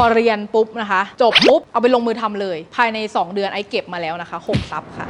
พอเรียนปุ๊บนะคะ จบปุ๊บ เอาไปลงมือทำเลย ภายใน 2 เดือนไอ้เก็บมาแล้วนะคะ6ซับค่ะ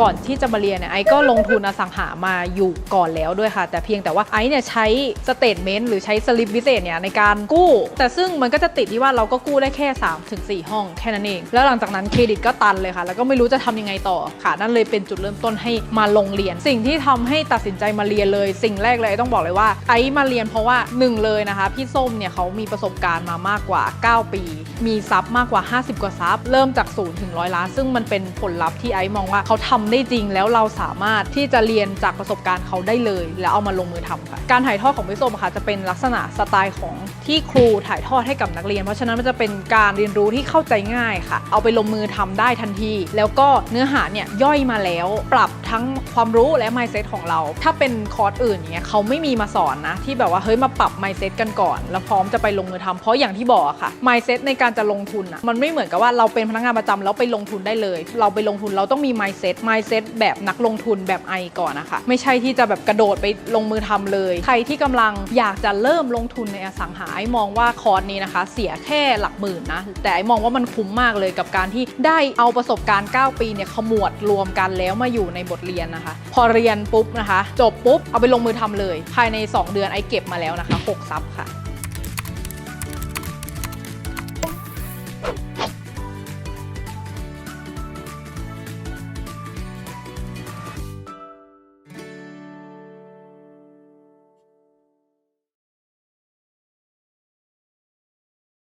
ก่อนที่จะมาเรียนเนี่ยไอ้ก็ลงทุนอสังหามาอยู่ก่อนแล้วด้วยค่ะ แต่เพียงแต่ว่าไอ้เนี่ยใช้สเตทเมนต์หรือใช้สลิปพิเศษเนี่ยในการกู้ แต่ซึ่งมันก็จะติดที่ว่าเราก็กู้ได้แค่3ถึง4ห้องแค่นั้นเอง แล้วหลังจากนั้นเครดิตก็ตันเลยค่ะ แล้วก็ไม่รู้จะทำยังไงต่อค่ะ นั่นเลยเป็นจุดเริ่มต้นให้มาลงเรียน สิ่งที่ทำให้ตัดสินใจมาเรียนเลย สิ่งแรกเลยไอ้ต้องบอกเลยว่าไอ้มาเรียนเพราะว่าหนึ่งเลยนะคะพี่ส้มเนี่ยเขามีประสบการณ์มามากกว่า 9 ปี มีซับมากกว่า 50 กว่าซับเริ่มจากศูนย์ถึงร้อยล้านซึ่งมันเป็นผลลัพธ์ที่ไอ้มองว่าเขาทำได้จริง แล้วเราสามารถที่จะเรียนจากประสบการณ์เขาได้เลย แล้วเอามาลงมือทำค่ะ การถ่ายทอดของพี่ส้มค่ะ จะเป็นลักษณะสไตล์ของที่ครูถ่ายทอดให้กับนักเรียน เพราะฉะนั้นมันจะเป็นการเรียนรู้ที่เข้าใจง่ายค่ะ เอาไปลงมือทำได้ทันที แล้วก็เนื้อหาเนี่ยย่อยมาแล้ว ปรับทั้งความรู้และ mindset ของเรา ถ้าเป็นคอร์สอื่นเงี้ยเขาไม่มีมาสอนนะที่แบบว่าเฮ้ยมาปรับ mindset กันก่อน แล้วพร้อมจะไปลงมือทำเพราะอย่างที่บอกค่ะ mindset ในการจะลงทุนอะมันไม่เหมือนกับว่าเราเป็นพนักงานประจำแล้วไปลงทุนได้เลย เราไปลงทุนเราต้องมี mindset mindset แบบนักลงทุนแบบไอก่อนนะคะ ไม่ใช่ที่จะแบบกระโดดไปลงมือทำเลย ใครที่กำลังอยากจะเริ่มลงทุนในอสังหาไอมองว่าคอร์สนี้นะคะ เสียแค่หลักหมื่นนะ แต่ไอมองว่ามันคุ้มมากเลยกับการที่ได้เอาประสบการณ์ 9 ปีเนี่ยขมวดรวมกันแล้วมาอยู่ในบทเรียนนะคะ พอเรียนปุ๊บนะคะ จบปุ๊บเอาไปลงมือทำเลย ภายใน 2 เดือนไอเก็บมาแล้วนะคะ6ซับค่ะ